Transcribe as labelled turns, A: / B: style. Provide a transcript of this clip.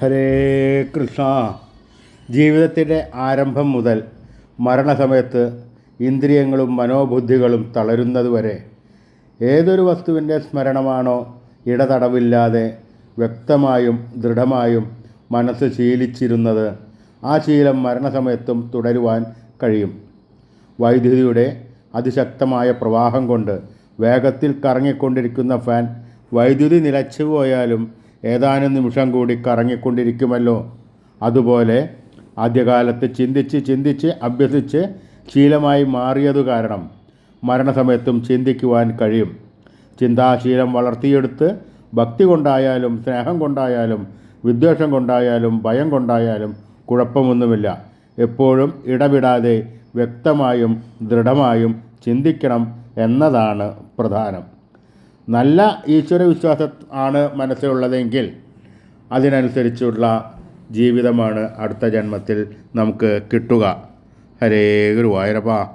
A: ഹരേ കൃഷ്ണ. ജീവിതത്തിന്റെ ആരംഭം മുതൽ മരണസമയത്ത് ഇന്ദ്രിയങ്ങളും മനോബുദ്ധികളും തളരുന്നതുവരെ ഏതൊരു വസ്തുവിന്റെ സ്മരണമാണോ ഇടതടവില്ലാതെ വ്യക്തമായും ദൃഢമായും മനസ്സ് ശീലിച്ചിരുന്നത് ആ ശീലം മരണസമയത്തും തുടരുവാൻ കഴിയും. വൈദ്യുതിയുടെ അതിശക്തമായ പ്രവാഹം കൊണ്ട് വേഗത്തിൽ കറങ്ങിക്കൊണ്ടിരിക്കുന്ന ഫാൻ വൈദ്യുതി നിലച്ചു പോയാലും ഏതാനും നിമിഷം കൂടി കറങ്ങിക്കൊണ്ടിരിക്കുമല്ലോ. അതുപോലെ ആദ്യകാലത്ത് ചിന്തിച്ച് ചിന്തിച്ച് അഭ്യസിച്ച് ശീലമായി മാറിയതു കാരണം മരണസമയത്തും ചിന്തിക്കുവാൻ കഴിയും. ചിന്താശീലം വളർത്തിയെടുത്ത് ഭക്തി കൊണ്ടായാലും സ്നേഹം കൊണ്ടായാലും വിദ്വേഷം കൊണ്ടായാലും ഭയം കൊണ്ടായാലും കുഴപ്പമൊന്നുമില്ല. എപ്പോഴും ഇടവിടാതെ വ്യക്തമായും ദൃഢമായും ചിന്തിക്കണം എന്നതാണ് പ്രധാനം. നല്ല ഈശ്വരവിശ്വാസം ആണ് മനസ്സിലുള്ളതെങ്കിൽ അതിനനുസരിച്ചുള്ള ജീവിതമാണ് അടുത്ത ജന്മത്തിൽ നമുക്ക് കിട്ടുക. ഹരേ ഗുരുവായൂരപ്പ.